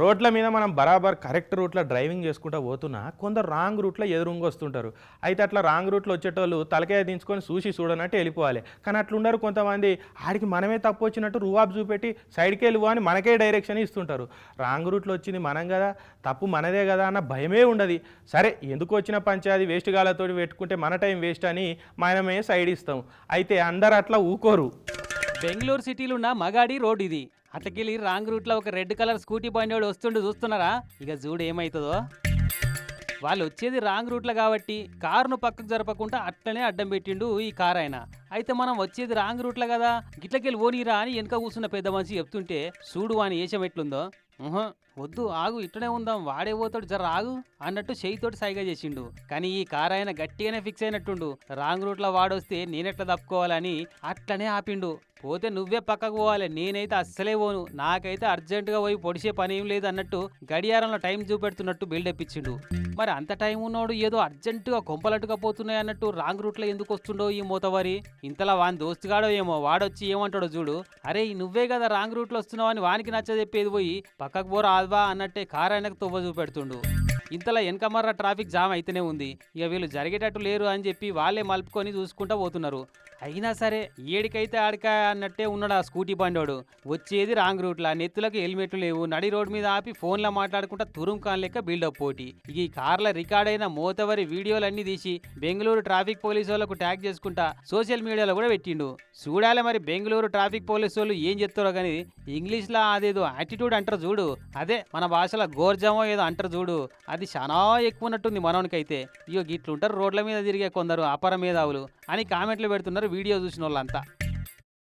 రోడ్ల మీద మనం బరాబర్ కరెక్ట్ రూట్లో డ్రైవింగ్ చేసుకుంటూ పోతున్నా కొందరు రాంగ్ రూట్లో ఎదురుంగి వస్తుంటారు. అయితే అట్లా రాంగ్ రూట్లో వచ్చేటోళ్ళు తలకాయ దించుకొని చూసి చూడనట్టు వెళ్ళిపోవాలి. కానీ అట్లుండరు కొంతమంది. ఆడికి మనమే తప్పు వచ్చినట్టు రూవాబ్ చూపెట్టి సైడ్కి వెళ్ళిపో అని మనకే డైరెక్షన్ ఇస్తుంటారు. రాంగ్ రూట్లో వచ్చింది మనం కదా తప్పు మనదే కదా అన్న భయమే ఉండదు. సరే ఎందుకు వచ్చిన పంచాయతీ వేస్ట్ గాలతో పెట్టుకుంటే మన టైం వేస్ట్ అని మనమే సైడ్ ఇస్తాం. అయితే అందరు అట్లా ఊకోరు. బెంగళూరు సిటీలో ఉన్న మగాడి రోడ్ ఇది. అట్లకెళ్ళి రాంగ్ రూట్లో ఒక రెడ్ కలర్ స్కూటీ బండి వస్తుండు చూస్తున్నారా? ఇక చూడు ఏమవుతుందో వాళ్ళు వచ్చేది రాంగ్ రూట్లో కాబట్టి కారును పక్కకు జరపకుండా అట్లనే అడ్డం పెట్టిండు ఈ కార్ ఆయన. అయితే మనం వచ్చేది రాంగ్ రూట్లో కదా గిట్లకెళ్ళి ఓనీరా అని వెనక కూర్చున్న పెద్ద మనిషి చెప్తుంటే చూడు వాని ఏషం ఎట్లుందో. వద్దు ఆగు ఇట్లనే ఉందాం వాడే పోతాడు జర ఆగు అన్నట్టు చేయితోటి సైగా చేసిండు. కానీ ఈ కార్ ఆయన గట్టిగానే ఫిక్స్ అయినట్టుండు. రాంగ్ రూట్లో వాడొస్తే నేనెట్లా తప్పుకోవాలని అట్లనే ఆపిండు. పోతే నువ్వే పక్కకు పోవాలి నేనైతే అస్సలే పోను. నాకైతే అర్జెంటుగా పోయి పొడిచే పని ఏం లేదు అన్నట్టు గడియారంలో టైం చూపెడుతున్నట్టు బిల్డప్ ఇచ్చిండు. మరి అంత టైం ఉన్నాడు ఏదో అర్జెంటుగా కొంపలట్టుగా పోతున్నాయి అన్నట్టు రాంగ్ రూట్లో ఎందుకు వస్తుండో ఈ మూతవారి? ఇంతలా వాని దోస్తుగాడో ఏమో వాడొచ్చి ఏమంటాడో చూడు. అరే నువ్వే కదా రాంగ్ రూట్లో వస్తున్నావు అని వానికి నచ్చ చెప్పేది పోయి పక్కకు పోరా ఆల్వా అన్నట్టే కారు ఆయనకు తొవ్వ చూపెడుతుండు. ఇంతలా వెనకమర్ర ట్రాఫిక్ జామ్ అయితేనే ఉంది. ఇక వీళ్ళు జరిగేటట్టు లేరు అని చెప్పి వాళ్ళే మలుపుకొని చూసుకుంటా పోతున్నారు. అయినా సరే ఏడికైతే ఆడిక అన్నట్టే ఉన్నాడు ఆ స్కూటీ బండోడు. వచ్చేది రాంగ్ రూట్లా. నెత్తులకు హెల్మెట్లు లేవు. నడి రోడ్ మీద ఆపి ఫోన్లో మాట్లాడుకుంటా తురుం కాన్ లెక్క బిల్డప్ పోటీ. ఈ కార్ల రికార్డ్ అయిన మోతవరి వీడియోలన్నీ తీసి బెంగళూరు ట్రాఫిక్ పోలీసు వాళ్ళకు ట్యాగ్ చేసుకుంటా సోషల్ మీడియాలో కూడా పెట్టిండు. చూడాలి మరి బెంగళూరు ట్రాఫిక్ పోలీసు వాళ్ళు ఏం చెప్తారో కానీ ఇంగ్లీష్లో అదేదో యాటిట్యూడ్ అంటారు చూడు. అదే మన భాషలో గోర్జమో ఏదో అంటారు చూడు. అది చాలా ఎక్కువ ఉన్నట్టుంది మనోనికైతే. ఇగో గిట్లుంటారు రోడ్ల మీద తిరిగే కొందరు అపర మేధావులు అని కామెంట్లు పెడుతున్నారు వీడియో చూసిన వాళ్ళంతా